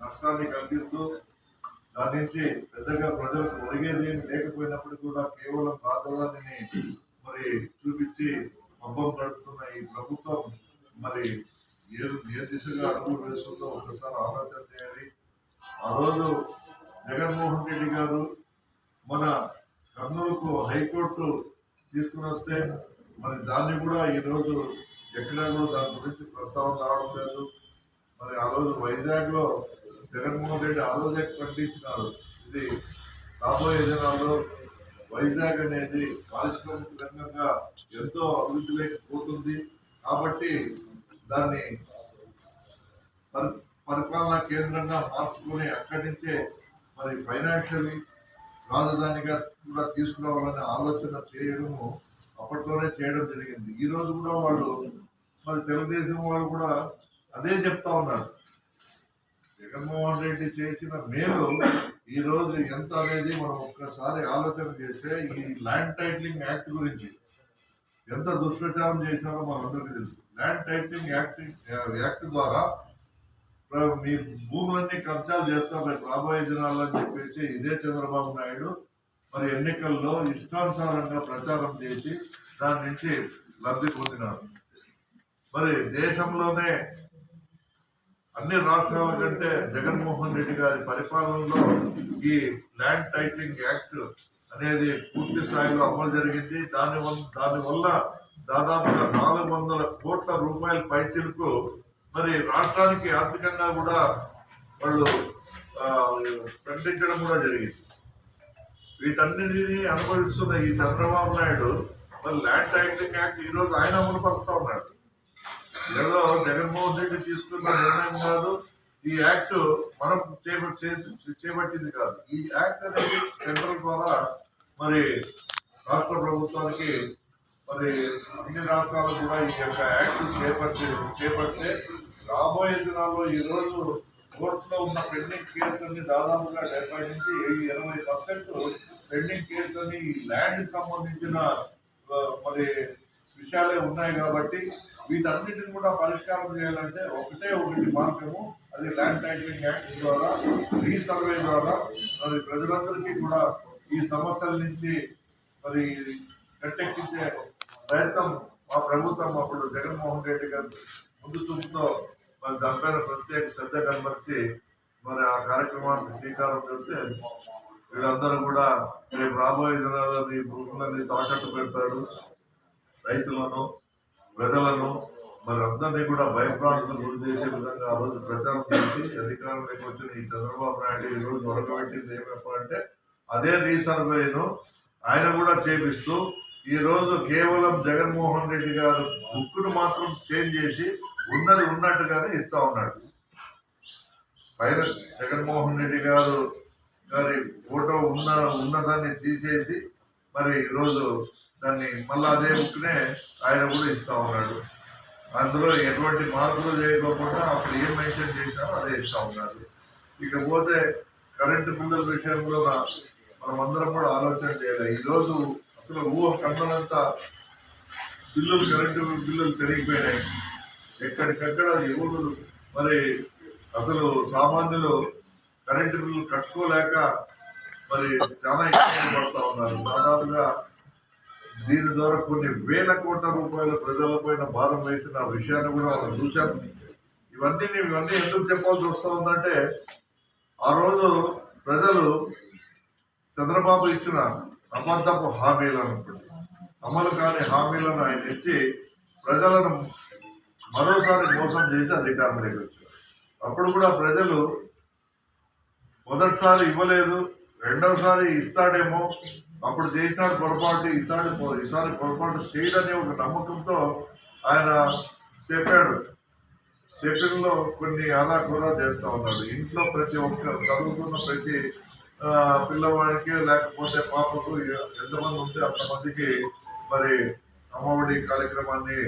నష్టాన్ని కలిగిస్తూ దాని నుంచి పెద్దగా ప్రజలకు ఒరిగేది లేకపోయినప్పుడు కూడా కేవలం రాజధానిని మరి చూపించి పబ్బం గడుపుతున్న ఈ ప్రభుత్వం మరి ఏ ఏ దిశగా అడుగులు వేస్తుందో ఒకసారి ఆలోచన చేయాలి. ఆ రోజు జగన్మోహన్ రెడ్డి గారు మన కర్నూలుకు హైకోర్టు తీసుకుని వస్తే మరి దాన్ని కూడా ఈరోజు ఎక్కడా కూడా దాని గురించి ప్రస్తావన రావడం లేదు. మరి ఆ రోజు వైజాగ్లో జగన్మోహన్ రెడ్డి ఆ రోజే ఇది రాబోయే దినాల్లో వైజాగ్ అనేది పారిశ్రామిక రంగంగా ఎంతో అభివృద్ధిలోకి పోతుంది కాబట్టి దాన్ని పరి పరిపాలనా కేంద్రంగా మార్చుకొని అక్కడి నుంచే మరి ఫైనాన్షియల్ రాజధానిగా కూడా తీసుకురావాలనే ఆలోచన చేయడము అప్పట్లోనే చేయడం జరిగింది. ఈరోజు కూడా వాళ్ళు మరి తెలుగుదేశం వాళ్ళు కూడా అదే చెప్తా ఉన్నారు. జగన్మోహన్ రెడ్డి చేసిన మేలు ఈరోజు ఎంత అనేది మనం ఒక్కసారి ఆలోచన చేస్తే ఈ ల్యాండ్ టైటిలింగ్ యాక్ట్ గురించి ఎంత దుష్ప్రచారం చేసినారో మనందరికీ తెలుసు. ల్యాండ్ టైటిలింగ్ యాక్ట్ యాక్ట్ ద్వారా మీ భూములన్నీ కబ్జాలు చేస్తారు రేపు రాబోయే దినాల్లో అని చెప్పేసి ఇదే చంద్రబాబు నాయుడు మరి ఎన్నికల్లో ఇష్టానుసారంగా ప్రచారం చేసి దాని నుంచి లబ్ధి పొందినారు మరి దేశంలోనే అన్ని రాష్ట్రాల కంటే జగన్మోహన్ రెడ్డి గారి పరిపాలనలో ఈ ల్యాండ్ టైటిలింగ్ యాక్ట్ అనేది పూర్తి స్థాయిలో అమలు జరిగింది. దాని దానివల్ల దాని వల్ల దాదాపుగా నాలుగు వందల కోట్ల రూపాయల పైచిలకు మరి రాష్ట్రానికి ఆర్థికంగా కూడా వాళ్ళు ప్రకటించడం కూడా జరిగింది. వీటన్నిటిని అనుభవిస్తున్న ఈ చంద్రబాబు నాయుడు మరి ల్యాండ్ టైటిలింగ్ యాక్ట్ ఈరోజు ఆయన అమలుపరుస్తూ ఉన్నాడు. ఏదో జగన్మోహన్ రెడ్డి తీసుకున్న నిర్ణయం కాదు. ఈ యాక్ట్ మనం చేపట్టింది కాదు. ఈ యాక్ట్ అనేది సెంట్రల్ ద్వారా మరి రాష్ట్ర ప్రభుత్వానికి మరి అన్ని రాష్ట్రాలు కూడా ఈ యొక్క యాక్ట్ చేపట్టి చేపడితే రాబోయే దినాల్లో ఈ రోజు కోర్టులో ఉన్న పెండింగ్ కేసులన్నీ దాదాపుగా డెబ్బై నుంచి ఇరవై పర్సెంట్ పెండింగ్ కేసులని ఈ ల్యాండ్ సంబంధించిన మరి విషయాలే ఉన్నాయి కాబట్టి వీటన్నిటిని కూడా పరిష్కారం చేయాలంటే ఒకటే ఒకటి మార్గము అది ల్యాండ్ టైటిలింగ్ యాక్ట్ ద్వారా రీసర్వే ద్వారా. మరి ప్రజలందరికీ కూడా ఈ సమస్యల నుంచి మరి గట్టెక్కించే ప్రయత్నం మా ప్రభుత్వం అప్పుడు జగన్మోహన్ రెడ్డి గారు ముందు చూపుతో మరి దానిపైన ప్రత్యేక శ్రద్ధ కనబరిచి మరి ఆ కార్యక్రమానికి శ్రీకారం చేస్తే వీళ్ళందరూ కూడా రేపు రాబోయే దినాల్లో భూములని తాకట్టు పెడతాడు రైతులను. ప్రజలను మరి అందరినీ కూడా భయప్రాంతులకు గురి చేసే విధంగా ఆ రోజు ప్రచారం చేసి అధికారంలోకి వచ్చిన ఈ చంద్రబాబు నాయుడు ఈ రోజు ఒరగబెట్టింది ఏమప్ప అదే రీసర్వేను ఆయన కూడా చేపిస్తూ ఈ రోజు కేవలం జగన్మోహన్ రెడ్డి గారు బుక్ను మాత్రం చేంజ్ చేసి ఉన్నది ఉన్నట్టుగానే ఇస్తా ఉన్నాడు. పైన జగన్మోహన్ రెడ్డి గారు గారి ఫోటో ఉన్న ఉన్నదాన్ని తీసేసి మరి ఈరోజు దాన్ని మళ్ళీ అదే బుక్నే ఆయన కూడా ఇస్తూ ఉన్నాడు. అందులో ఎటువంటి మార్పులు చేయకోకుండా అప్పుడు ఏం మెన్షన్ చేశారో అదే ఇస్తూ ఉన్నారు ఇకపోతే కరెంటు బిల్లుల విషయంలో మనం అందరం కూడా ఆలోచన చేయాలి. ఈరోజు అసలు ఊహ కన్నంతా బిల్లులు కరెంటు బిల్లులు పెరిగిపోయినాయి. ఎక్కడికక్కడ ఎవరు మరి అసలు సామాన్యులు కరెంటు బిల్లు కట్టుకోలేక మరి చాలా ఇబ్బంది పడుతూ ఉన్నారు. దాదాపుగా దీని ద్వారా కొన్ని వేల కోట్ల రూపాయల ప్రజలపైన భారం వేసిన విషయాన్ని కూడా మనం చూసాం ఇవన్నీ నేను ఇవన్నీ ఎందుకు చెప్పాల్సి వస్తూ ఉందంటే ఆ రోజు ప్రజలు చంద్రబాబు ఇచ్చిన అబద్ధపు హామీలను అమలు కాని హామీలను ఆయన ఇచ్చి ప్రజలను మరోసారి మోసం చేసి అధికారంలోకి వచ్చారు. అప్పుడు కూడా ప్రజలు మొదటిసారి ఇవ్వలేదు రెండవసారి ఇస్తాడేమో అప్పుడు చేసినాడు పొరపాటు ఈసారి ఈసారి పొరపాటు చేయడని ఒక నమ్మకంతో ఆయన చెప్పాడు. చెప్పినలో కొన్ని అలా కూడా చేస్తూ ఉన్నాడు. ఇంట్లో ప్రతి ఒక్క చదువుకున్న ప్రతి పిల్లవాడికి లేకపోతే పాపకు ఎంతమంది ఉంటే అంతమందికి మరి అమ్మఒడి కార్యక్రమాన్ని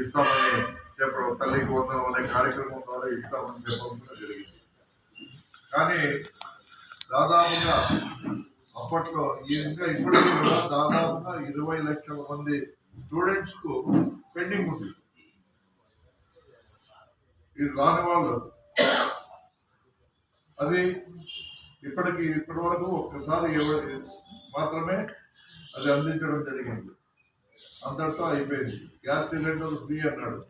ఇస్తామని చెప్పడం తల్లికి వందనం అనే కార్యక్రమం ద్వారా ఇస్తామని చెప్పడం జరిగింది. కానీ దాదాపుగా అప్పట్లో ఈ ఇంకా ఇప్పటికీ కూడా దాదాపుగా ఇరవై లక్షల మంది స్టూడెంట్స్కు పెండింగ్ ఉంది. ఈ రాని వాళ్ళు. అది ఇప్పటికి ఇప్పటి వరకు ఒక్కసారి మాత్రమే అది అందించడం జరిగింది. అంతటితో అయిపోయింది. గ్యాస్ సిలిండర్ ఫ్రీ అన్నాడు.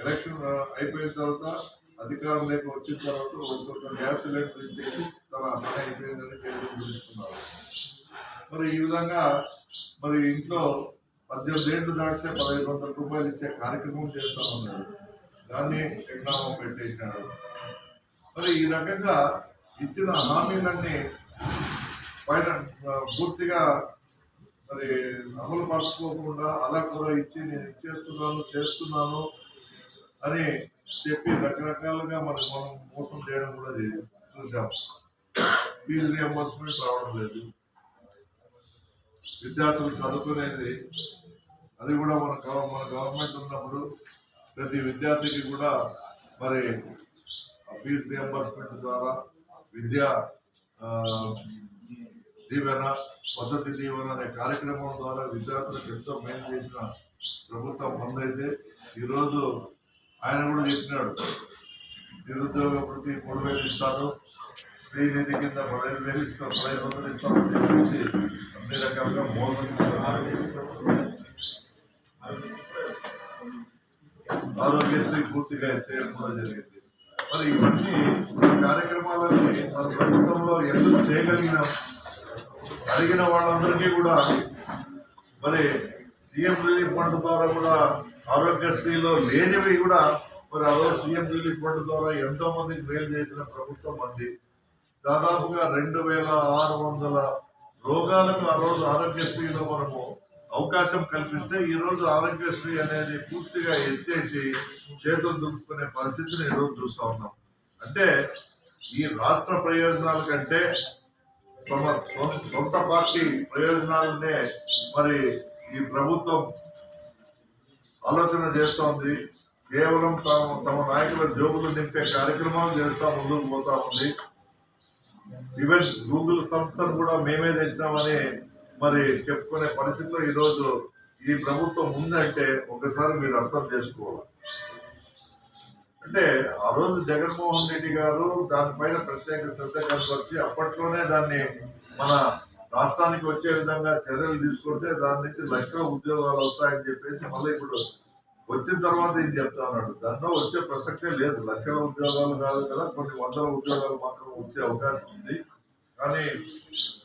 ఎలక్షన్ అయిపోయిన తర్వాత అధికారంలోకి వచ్చిన తర్వాత ఒక్కొక్క గ్యాస్ సిలిండర్ ఇచ్చేసి తన పని అయిపోయిందని పేరు చూపిస్తున్నారు మరి ఈ విధంగా మరి ఇంట్లో పద్దెనిమిది ఏళ్ళు దాటితే పదహైదు వందల రూపాయలు ఇచ్చే కార్యక్రమం చేస్తామన్నాడు దాన్ని ఎగ్నామం పెట్టేసినాడు మరి ఈ రకంగా ఇచ్చిన హామీలన్నీ పైన పూర్తిగా మరి అమలు పరచుకోకుండా అలా కూడా ఇచ్చి నేను ఇచ్చేస్తున్నాను చేస్తున్నాను అని చెప్పి రకరకాలుగా మనకు మనం మోసం చేయడం కూడా చూసాం ఫీజు రియంబర్స్మెంట్ రావడం లేదు. విద్యార్థులు చదువుకునేది అది కూడా మన మన గవర్నమెంట్ ఉన్నప్పుడు ప్రతి విద్యార్థికి కూడా మరి ఫీజు రియంబర్స్మెంట్ ద్వారా విద్యా దీవెన వసతి దీవెన అనే కార్యక్రమం ద్వారా విద్యార్థులకు ఎంతో మేలు చేసిన ప్రభుత్వం ముందైతే ఈరోజు ఆయన కూడా చెప్పినాడు. నిరుద్యోగ వృత్తి మూడు వేలు ఇస్తాను. శ్రీనిధి కింద పదహైదు వేలు ఇస్తాను. పదహైదు వందలు ఇస్తామని చెప్పేసి అన్ని రకాలుగా మోసం ఆరోగ్యశ్రీ పూర్తిగా ఎత్తేయడం కూడా జరిగింది. మరి ఇవన్నీ కార్యక్రమాలని మన ప్రభుత్వంలో ఎందుకు చేయగలిగినాం? అడిగిన వాళ్ళందరికీ కూడా మరి సీఎం రిలీఫ్ ఫండ్ ద్వారా కూడా ఆరోగ్యశ్రీలో లేనివి కూడా మరి ఆ రోజు సీఎం రిలీఫ్ ఫండ్ ద్వారా ఎంతో మందికి మేలు చేసిన ప్రభుత్వం మంది దాదాపుగా రెండు వేల ఆరు వందల రోగాలకు ఆ రోజు ఆరోగ్యశ్రీలో మనము అవకాశం కల్పిస్తే ఈరోజు ఆరోగ్యశ్రీ అనేది పూర్తిగా ఎత్తేసి చేతులు దులుపుకునే పరిస్థితిని ఈరోజు రోజు చూస్తా ఉన్నాం. అంటే ఈ రాష్ట్ర ప్రయోజనాల కంటే తమ సొంత పార్టీ ప్రయోజనాలనే మరి ఈ ప్రభుత్వం ఆలోచన చేస్తోంది. కేవలం తమ తమ నాయకుల జోబులు నింపే కార్యక్రమాలు చేస్తూ ముందుకు పోతా ఉంది. ఈవెన్ గూగుల్ సంస్థను కూడా మేమే తెచ్చినామని మరి చెప్పుకునే పరిస్థితిలో ఈరోజు ఈ ప్రభుత్వం ఉందంటే ఒకసారి మీరు అర్థం చేసుకోవాలి. అంటే ఆ రోజు జగన్మోహన్ రెడ్డి గారు దానిపైన ప్రత్యేక శ్రద్ధ కనపరిచి అప్పట్లోనే దాన్ని మన రాష్ట్రానికి వచ్చే విధంగా చర్యలు తీసుకుంటే దాని నుంచి లక్షల ఉద్యోగాలు వస్తాయని చెప్పేసి మళ్ళీ ఇప్పుడు వచ్చిన తర్వాత ఏం చెప్తా ఉన్నాడు? దాంట్లో వచ్చే ప్రసక్తే లేదు. లక్షల ఉద్యోగాలు కాదు కదా కొన్ని వందల ఉద్యోగాలు మాత్రం వచ్చే అవకాశం ఉంది. కానీ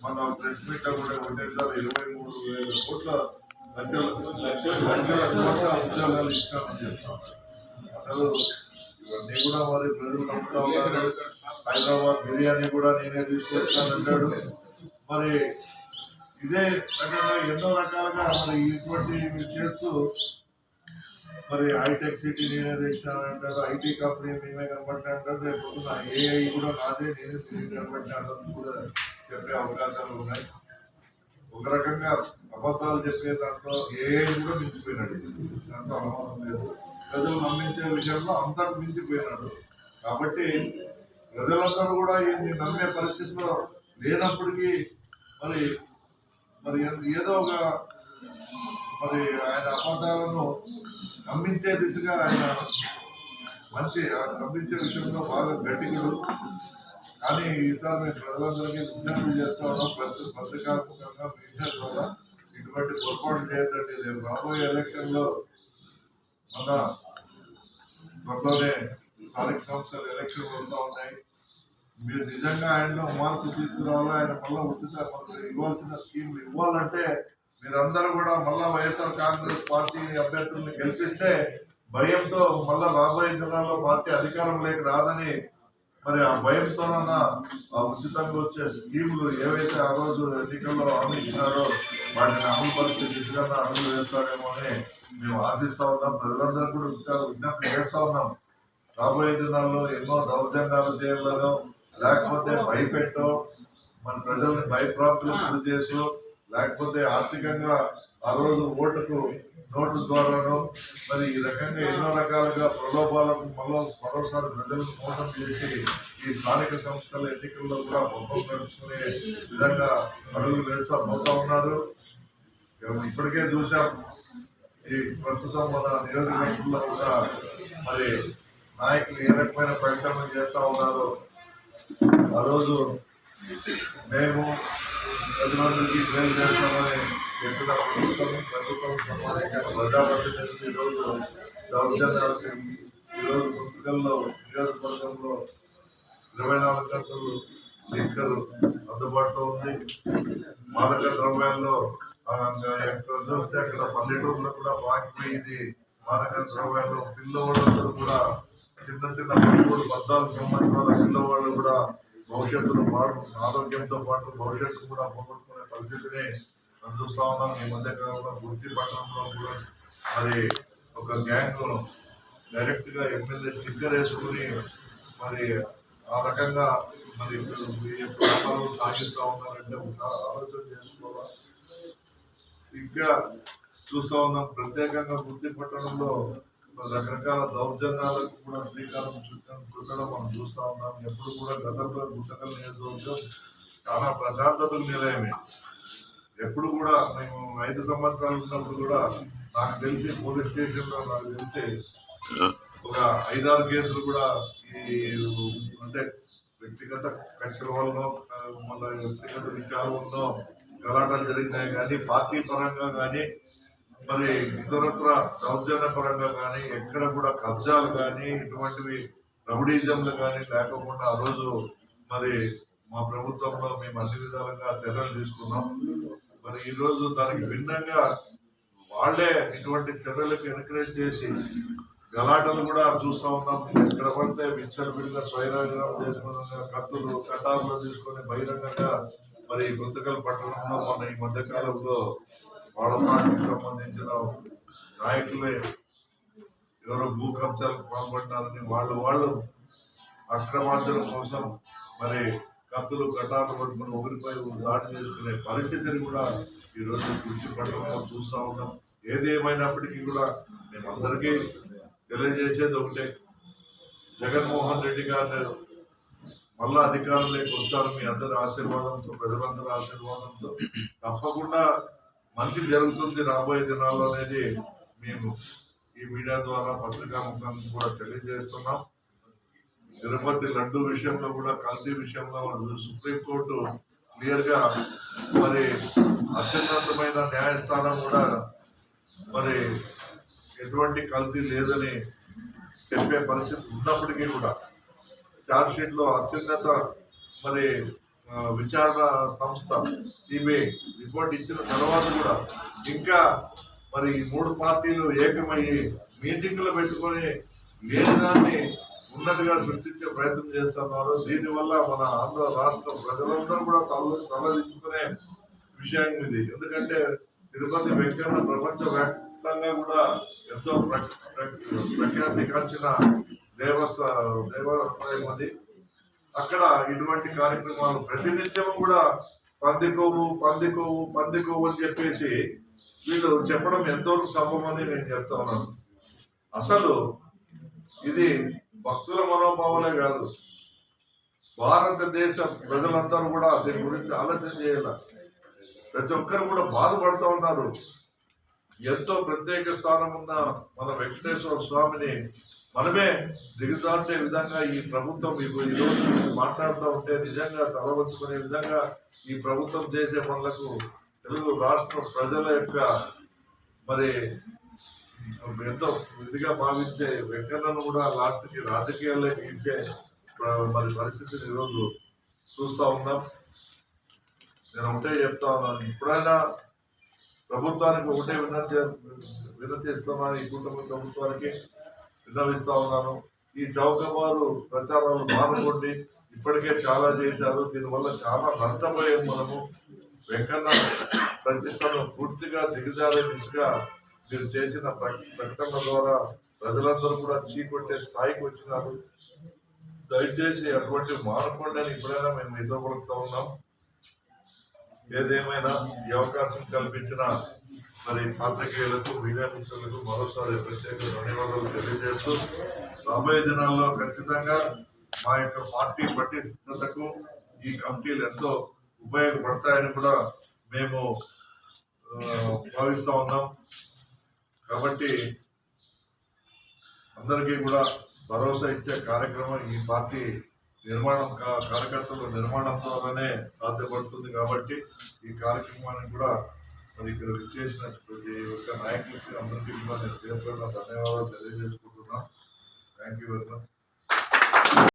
మన ప్రెస్ మీట్లో కూడా ఒకటేసారి ఇరవై మూడు వేల కోట్ల లక్షల లక్షల కోట్ల ఉద్యోగాలు ఇస్తామని చెప్తాం అసలు ఇవన్నీ కూడా మరి ప్రజలు నమ్ముతా ఉన్నారు. హైదరాబాద్ బిర్యానీ కూడా నేనే తీసుకొచ్చానంటాడు మరి ఇదే రకంగా ఎన్నో రకాలుగా మరి ఇటువంటి చేస్తూ మరి హైటెక్ సిటీ నేనే తెచ్చినానంటారు ఐటీ కంపెనీ మేమే కనబట్టి అంటారు రేపు ఏఐ కూడా నాదే నేనే నేనే కనబట్టి అంటారు కూడా చెప్పే అవకాశాలు ఉన్నాయి. ఒక రకంగా అబద్ధాలు చెప్పే దాంట్లో ఏఐ కూడా మించిపోయినాడు. దాంట్లో అనుమానం లేదు. ప్రజలు నమ్మించే విషయంలో అంతకు మించిపోయినాడు. కాబట్టి ప్రజలందరూ కూడా ఈయన్ని నమ్మే పరిస్థితిలో లేనప్పటికీ మరి మరి ఏదో ఒక మరి ఆయన అబద్ధాలను నమ్మించే దిశగా ఆయన మంచి ఆ నమ్మించే విషయంలో బాగా గట్టిగుడు. కానీ ఈసారి మేము ప్రజలందరికీ విజ్ఞప్తి చేస్తా ఉన్నాం ప్రతి పత్రికాత్మకంగా మీడియా ద్వారా ఇటువంటి పొరపాటు చేయదండి రేపు రాబోయే ఎలక్షన్లో మన త్వరలోనే స్థానిక సంస్థలు ఎలక్షన్ వస్తూ ఉన్నాయి. మీరు నిజంగా ఆయనలో మార్పు తీసుకురావాలి? ఆయన మళ్ళీ ఉచిత ఇవ్వాల్సిన స్కీమ్లు ఇవ్వాలంటే మీరందరూ కూడా మళ్ళా వైఎస్ఆర్ కాంగ్రెస్ పార్టీ అభ్యర్థుల్ని గెలిపిస్తే భయంతో మళ్ళా రాబోయే దినాల్లో పార్టీ అధికారం లేక రాదని మరి ఆ భయంతోనన్నా ఆ ఉచితంగా వచ్చే స్కీములు ఏవైతే ఆ రోజు ఎన్నికల్లో హామీ ఇచ్చినారో వాటిని అమలు పరిచే దిశగా అడుగులు వేస్తాడేమో అని మేము ఆశిస్తా ఉన్నాం. ప్రజలందరూ కూడా విజ్ఞప్తి చేస్తా ఉన్నాం. రాబోయే దినాల్లో ఎన్నో దౌర్జన్యాలు చేయాలనో లేకపోతే భయపెట్టో మన ప్రజల్ని భయప్రాంతులకు గురి చేసో లేకపోతే ఆర్థికంగా ఆ రోజు ఓటుకు నోటు ద్వారానో మరి ఈ రకంగా ఎన్నో రకాలుగా ప్రలోభాలకు మళ్ళీ మరోసారి ప్రజలకు మోసం చేసి ఈ స్థానిక సంస్థల ఎన్నికల్లో కూడా బొమ్మలు పెట్టుకునే విధంగా అడుగులు వేస్తా పోతా ఉన్నారు. ఇప్పటికే చూసాం ఈ ప్రస్తుతం మన నియోజకవర్గంలో కూడా మరి నాయకులు ఏ రకమైన ప్రకటనలు చేస్తా ఉన్నారు ఆ రోజు మేము ప్రజలందరికీ మేలు చేస్తామని చెప్పిన ప్రభుత్వం ప్రభుత్వం ప్రజాప్రతినిధులు ఈరోజు ఈరోజు నియోజకవర్గంలో ఇరవై నాలుగు గంటలు లిక్కర్ అందుబాటులో ఉంది. మాదక ద్రవ్యాల్లో చూస్తే అక్కడ పల్లెటూరులో కూడా పాకిపోయింది మాదక ద్రవ్యాల్లో పిల్లవాళ్ళందరూ కూడా చిన్న చిన్న పదమూడు పద్నాలుగు సంవత్సరాల పిల్లవాళ్ళు కూడా భవిష్యత్తులో పాటు ఆరోగ్యంతో పాటు భవిష్యత్తు కూడా పోగొట్టుకునే పరిస్థితిని మనం చూస్తా ఉన్నాం. ఈ మధ్య కాలంలో గుర్తి పట్టణంలో కూడా మరి ఒక గ్యాంగ్ డైరెక్ట్గా ఎమ్మెల్యే స్టిక్కర్ వేసుకుని మరి ఆ రకంగా మరి ఈ సాగిస్తూ ఉన్నారంటే ఒకసారి ఆలోచన చేసుకోవాలి? ఇంకా చూస్తా ఉన్నాం. ప్రత్యేకంగా గుర్తి పట్టణంలో రకరకాల దౌర్జన్యాలకు కూడా శ్రీకారం చుట్టడం చుట్టడం మనం చూస్తూ ఉన్నాం. ఎప్పుడు కూడా గతంలో గుంతకల్ నియోజకవర్గం చాలా ప్రశాంతతకు నిలయమే. ఎప్పుడు కూడా మేము ఐదు సంవత్సరాలు ఉన్నప్పుడు కూడా నాకు తెలిసి పోలీస్ స్టేషన్లో నాకు తెలిసి ఒక ఐదారు కేసులు కూడా ఈ అంటే వ్యక్తిగత కక్షల వల్ల మన వ్యక్తిగత విచారం గలాటాలు జరిగినాయి. కానీ పార్టీ పరంగా కానీ మరి ఇతరత్ర దౌర్జన్యపరంగా కానీ ఎక్కడ కూడా కబ్జాలు కానీ ఇటువంటివి రౌడీజంలు కానీ లేకుండా ఆ రోజు మరి మా ప్రభుత్వంలో మేము అన్ని విధాలుగా చర్యలు తీసుకున్నాం. మరి ఈరోజు దానికి భిన్నంగా వాళ్ళే ఇటువంటి చర్యలకు ఎన్కరేజ్ చేసి గలాటలు కూడా చూస్తూ ఉన్నాం. ఎక్కడ పడితే విచ్చలు విడిగా స్వైరాగ్రం చేసుకున్న కత్తులు కటార్లు తీసుకొని బహిరంగంగా మరి గుంతకల్ పట్టణంలో మన ఈ మధ్యకాలంలో కాలంలో సంబంధించిన నాయకులే ఎవరో భూ కబ్జాలకు పాల్పడ్డారని వాళ్ళు వాళ్ళు అక్రమార్జన కోసం మరి కత్తులు కటార్లు పట్టుకుని ఒకరిపై దాడి చేసుకునే పరిస్థితిని కూడా ఈ రోజు కృషి పట్టణంలో చూస్తా ఉన్నాం. ఏది ఏమైనప్పటికీ కూడా మేము అందరికీ తెలియజేసేది ఒకటే. జగన్మోహన్ రెడ్డి గారిని మళ్ళా అధికారంలోకి వస్తారు మీ అందరి ఆశీర్వాదంతో ప్రజలందరి ఆశీర్వాదంతో. తప్పకుండా మంచి జరుగుతుంది రాబోయే దినాల్లో అనేది మేము ఈ మీడియా ద్వారా పత్రికా ముఖం కూడా తెలియజేస్తున్నాం. తిరుపతి లడ్డు విషయంలో కూడా కల్తీ విషయంలో సుప్రీంకోర్టు క్లియర్గా మరి అత్యున్నతమైన న్యాయస్థానం కూడా మరి ఎటువంటి కల్తీ లేదని చెప్పే పరిస్థితి ఉన్నప్పటికీ కూడా ఛార్జ్ షీట్లో అత్యున్నత మరి విచారణ సంస్థ సిబిఐ రిపోర్ట్ ఇచ్చిన తర్వాత కూడా ఇంకా మరి ఈ మూడు పార్టీలు ఏకమయ్యి మీటింగ్లు పెట్టుకొని లేని దాన్ని ఉన్నదిగా సృష్టించే ప్రయత్నం చేస్తున్నారు. దీనివల్ల మన ఆంధ్ర రాష్ట్ర ప్రజలందరూ కూడా తల తలదించుకునే విషయం ఇది. ఎందుకంటే తిరుపతి వెంకన్న ప్రపంచ వ్యాప్తంగా కూడా ఎంతో ప్ర- ప్రఖ్యాతి కాల్చిన దేవస్థ దేవాలయం అది. అక్కడ ఇటువంటి కార్యక్రమాలు ప్రతినిత్యం కూడా పంది కొవ్వు పంది కొవ్వు పంది కొవ్వు అని చెప్పేసి వీళ్ళు చెప్పడం ఎంతవరకు సభమని నేను చెప్తా ఉన్నాను. అసలు ఇది భక్తుల మనోభావాలే కాదు. భారతదేశ ప్రజలందరూ కూడా దీని గురించి ఆలోచన చేయాల. ప్రతి ఒక్కరు కూడా బాధపడుతూ ఉన్నారు. ఎంతో ప్రత్యేక స్థానం ఉన్న మన వెంకటేశ్వర స్వామిని మనమే దిగజార్చే విధంగా ఈ ప్రభుత్వం ఈ మాట్లాడుతూ ఉంటే నిజంగా తలవంచుకునే విధంగా ఈ ప్రభుత్వం చేసే పనులకు తెలుగు రాష్ట్ర ప్రజల యొక్క మరి ఎంతో ఇదిగా భావించే వెంకన్నను కూడా లాస్ట్కి రాజకీయాల్లో ఇచ్చే మరి పరిస్థితిని ఈరోజు చూస్తూ ఉన్నాం. నేను ఒకటే చెప్తా ఉన్నాను. ఇప్పుడైనా ప్రభుత్వానికి ఒకటే వినతి వినతి ఇస్తున్నాను ఈ కుటుంబ ప్రభుత్వానికి. విన్నవిస్తా ఉన్నాను. ఈ చౌకబారు ప్రచారాలు మానుకోండి. ఇప్పటికే చాలా చేశారు. దీనివల్ల చాలా నష్టపోయాం మనము. వెంకన్న ప్రతిష్టను పూర్తిగా దిగజారే దిశగా మీరు చేసిన ప్రకటన ద్వారా ప్రజలందరూ కూడా చీకొట్టే స్థాయికి వచ్చినారు. దయచేసి అటువంటి మానుకోండి అని ఇప్పుడైనా మేము మీతో ఉన్నాం. ఏదేమైనా ఈ అవకాశం కల్పించిన మరి పాత్రికేయులకు మీడియా మిత్రులకు మరోసారి ప్రత్యేక ధన్యవాదాలు తెలియజేస్తూ రాబోయే దినాల్లో ఖచ్చితంగా మా యొక్క పార్టీ పటిష్టతకు ఈ కమిటీలు ఎంతో ఉపయోగపడతాయని కూడా మేము భావిస్తూ ఉన్నాం. కాబట్టి అందరికీ కూడా భరోసా ఇచ్చే కార్యక్రమం ఈ పార్టీ నిర్మాణం కా- కార్యకర్తల నిర్మాణం ద్వారానే సాధ్యపడుతుంది కాబట్టి ఈ కార్యక్రమాన్ని కూడా మరి ఇక్కడ విచ్చేసిన ప్రతి ఒక్క నాయకులకి అందరికీ కూడా నేను పేరు పేరున ధన్యవాదాలు తెలియజేసుకుంటున్నాను థ్యాంక్ యూ వెరీ మచ్